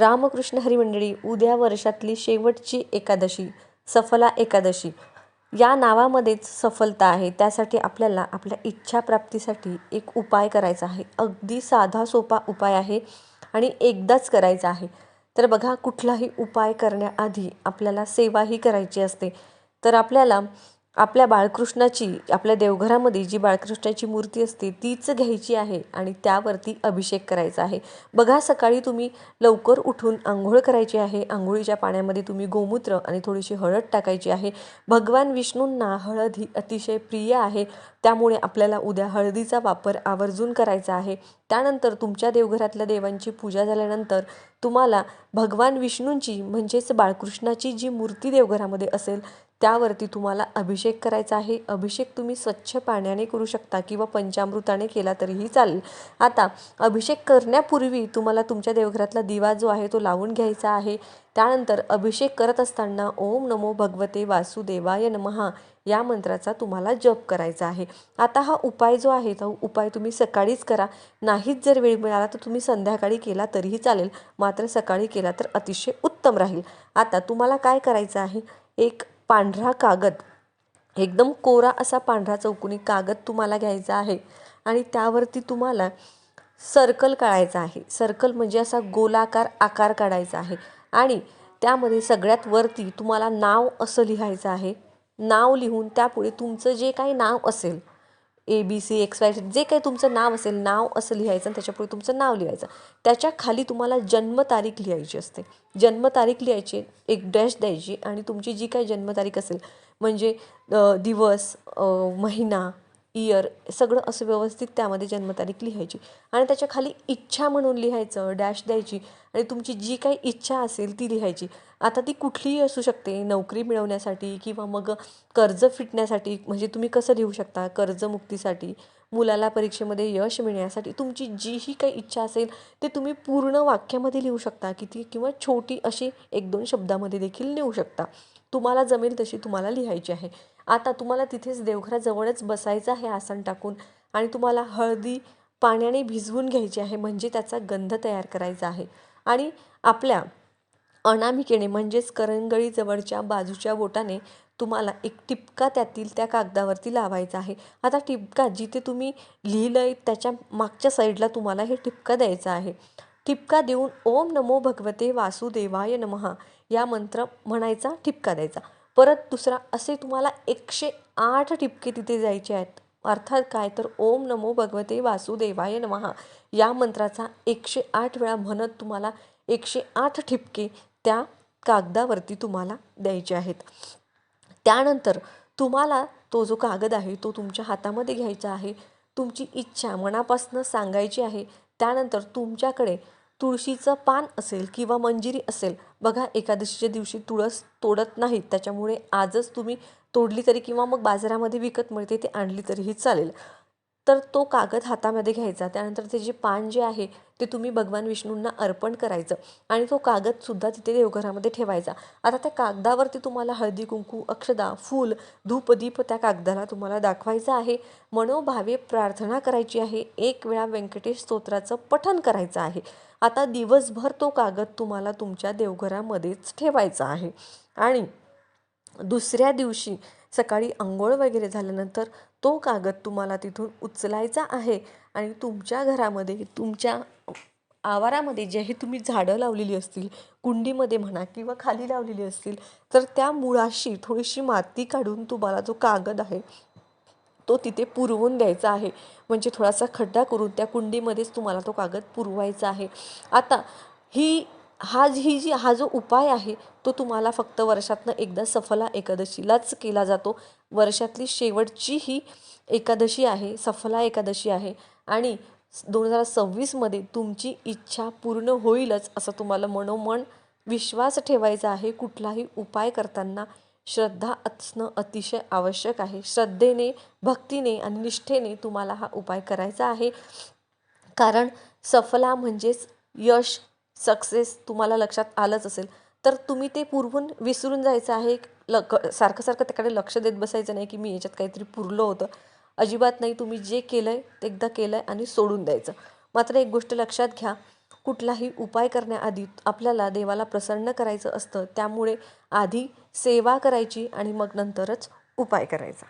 रामकृष्ण हरिमंडळी उद्या वर्षातली शेवटची एकादशी सफला एकादशी. या नावामध्येच सफलता आहे. त्यासाठी आपल्याला आपल्या इच्छाप्राप्तीसाठी एक उपाय करायचा आहे. अगदी साधा सोपा उपाय आहे आणि एकदाच करायचा आहे. तर बघा कुठलाही उपाय करण्याआधी आपल्याला सेवाही करायची असते. तर आपल्याला आपल्या बाळकृष्णाची आपल्या देवघरामध्ये जी बाळकृष्णाची मूर्ती असते तीच घ्यायची आहे आणि त्यावरती अभिषेक करायचा आहे. बघा सकाळी तुम्ही लवकर उठून आंघोळ करायची आहे. आंघोळीच्या पाण्यामध्ये तुम्ही गोमूत्र आणि थोडीशी हळद टाकायची आहे. भगवान विष्णूंना हळद ही अतिशय प्रिय आहे. त्यामुळे आपल्याला उद्या हळदीचा वापर आवर्जून करायचा आहे. त्यानंतर तुमच्या देवघरातल्या देवांची पूजा झाल्यानंतर तुम्हाला भगवान विष्णूंची म्हणजेच बाळकृष्णाची जी मूर्ती देवघरामध्ये असेल त्यावरती तुम्हाला अभिषेक करायचा आहे. अभिषेक तुम्ही स्वच्छ पाण्याने करू शकता किंवा पंचामृताने केला तरीही चालेल. आता अभिषेक करण्यापूर्वी तुम्हाला तुमच्या देवघरातला दिवा जो आहे तो लावून घ्यायचा आहे. त्यानंतर अभिषेक करत असताना ओम नमो भगवते वासुदेवाय नमहा. या मंत्राचा तुम्हाला जप करायचा आहे. आता हा उपाय जो आहे तो उपाय तुम्ही सकाळीच करा. नाहीच जर वेळ मिळाला तर तुम्ही संध्याकाळी केला तरीही चालेल. मात्र सकाळी केला तर अतिशय उत्तम राहील. आता तुम्हाला काय करायचं आहे? एक पांढरा कागद एकदम कोरा असा पांढरा चौकोनी कागद तुम्हाला घ्यायचा आहे. आणि त्यावरती तुम्हाला सर्कल काढायचा आहे. सर्कल म्हणजे असा गोलाकार आकार काढायचा आहे. आणि त्यामध्ये सगळ्यात वरती तुम्हाला नाव असं लिहायचं आहे. नाव लिहून त्यापुढे तुमचं जे काही नाव असेल A B C X Y जे काही तुमचं नाव असेल नाव असं लिहायचं आणि त्याच्यापुढे तुमचं नाव लिहायचं. त्याच्याखाली तुम्हाला जन्मतारीख लिहायची असते. जन्मतारीख लिहायची एक डॅश द्यायची आणि तुमची जी काही जन्मतारीख असेल म्हणजे दिवस महिना इयर सगळं असं व्यवस्थित त्यामध्ये जन्मतारीख लिहायची. आणि त्याच्याखाली इच्छा म्हणून लिहायचं डॅश द्यायची. आणि तुमची जी काही इच्छा असेल ती लिहायची. आता ती कुठलीही असू शकते नोकरी मिळवण्यासाठी किंवा मग कर्ज फिटण्यासाठी म्हणजे तुम्ही कसं लिहू शकता? कर्जमुक्तीसाठी मुलाला परीक्षेमध्ये यश मिळण्यासाठी तुमची जीही काही इच्छा असेल ते तुम्ही पूर्ण वाक्यामध्ये लिहू शकता. किती किंवा छोटी अशी एक दोन शब्दामध्ये देखील लिहू शकता. तुम्हाला जमेल तशी तुम्हाला लिहायची आहे. आता तुम्हाला तिथेच देवघराजवळच बसायचं आहे आसन टाकून आणि तुम्हाला हळदी पाण्याने भिजवून घ्यायची आहे म्हणजे त्याचा गंध तयार करायचा आहे. आणि आपल्या अनामिकेने म्हणजेच करंगळीजवळच्या बाजूच्या बोटाने तुम्हाला एक टिपका त्यातील त्या कागदावरती लावायचा आहे. आता टिपका जिथे तुम्ही लिहिलं आहे त्याच्या मागच्या साईडला तुम्हाला हे टिपका द्यायचा आहे. ठिपका देऊन ओम नमो भगवते वासुदेवाय नमहा या मंत्र म्हणायचा ठिपका द्यायचा. परत दुसरा असे तुम्हाला एकशे आठ ठिपके तिथे जायचे आहेत. अर्थात काय? तर ओम नमो भगवते वासुदेवाय नमहा या मंत्राचा एकशे आठ वेळा म्हणत तुम्हाला एकशे आठ ठिपके त्या कागदावरती तुम्हाला द्यायचे आहेत. त्यानंतर तुम्हाला तो जो कागद आहे तो तुमच्या हातामध्ये घ्यायचा आहे. तुमची इच्छा मनापासून सांगायची आहे त्यानंतर तुमच्याकडे तुळशीचं पान असेल किंवा मंजिरी असेल बघा एकादशीच्या दिवशी तुळस तोडत नाहीत त्याच्यामुळे आजच तुम्ही तोडली तरी किंवा मग बाजारामध्ये विकत मिळते ते आणली तरीही चालेल. तर तो कागद हातामध्ये घ्यायचा. त्यानंतर ते जे पान जे आहे ते तुम्ही भगवान विष्णूंना अर्पण करायचं आणि तो कागदसुद्धा तिथे देवघरामध्ये ठेवायचा. आता त्या कागदावरती तुम्हाला हळदी कुंकू अक्षदा फूल धूप दीप त्या कागदाला तुम्हाला दाखवायचं आहे. मनोभावे प्रार्थना करायची आहे. एक वेळा व्यंकटेश स्तोत्राचं पठन करायचं आहे. आता दिवसभर तो कागद तुम्हाला तुमच्या देवघरामध्येच ठेवायचा आहे. आणि दुसऱ्या दिवशी सकाळी आंघोळ वगैरे झाल्यानंतर तो कागद तुम्हाला तिथून उचलायचा आहे आणि तुमच्या घरामध्ये तुमच्या आवारामध्ये जेही तुम्ही झाडं लावलेली असतील कुंडीमध्ये म्हणा किंवा खाली लावलेली असतील तर त्या मुळाशी थोडीशी माती काढून तुम्हाला जो कागद आहे तो तिथे पुरवून द्यायचा आहे. म्हणजे थोडासा खड्डा करून त्या कुंडीमध्येच तुम्हाला तो कागद पुरवायचा आहे. आता ही हा ही जी हा जो उपाय आहे तो तुम्हाला फक्त वर्षातनं एकदा सफला एकादशीलाच केला जातो. वर्षातली शेवटची ही एकादशी आहे सफला एकादशी आहे आणि दोन हजार सव्वीसमध्ये तुमची इच्छा पूर्ण होईलच असं तुम्हाला मनोमन विश्वास ठेवायचा आहे. कुठलाही उपाय करताना श्रद्धा असणं अतिशय आवश्यक आहे. श्रद्धेने भक्तीने आणि निष्ठेने तुम्हाला हा उपाय करायचा आहे. कारण सफला म्हणजेच यश सक्सेस तुम्हाला लक्षात आलंच असेल. तर तुम्ही ते पुरवून विसरून जायचं आहे. लक सारखं सारखं त्याकडे लक्ष देत बसायचं नाही की मी याच्यात काहीतरी पुरलं होतं. अजिबात नाही तुम्ही जे केलं आहे ते एकदा केलं आहे आणि सोडून द्यायचं. मात्र एक गोष्ट लक्षात घ्या कुठलाही उपाय करण्याआधी आपल्याला देवाला प्रसन्न करायचं असतं. त्यामुळे आधी सेवा करायची आणि मग नंतरच उपाय करायचा.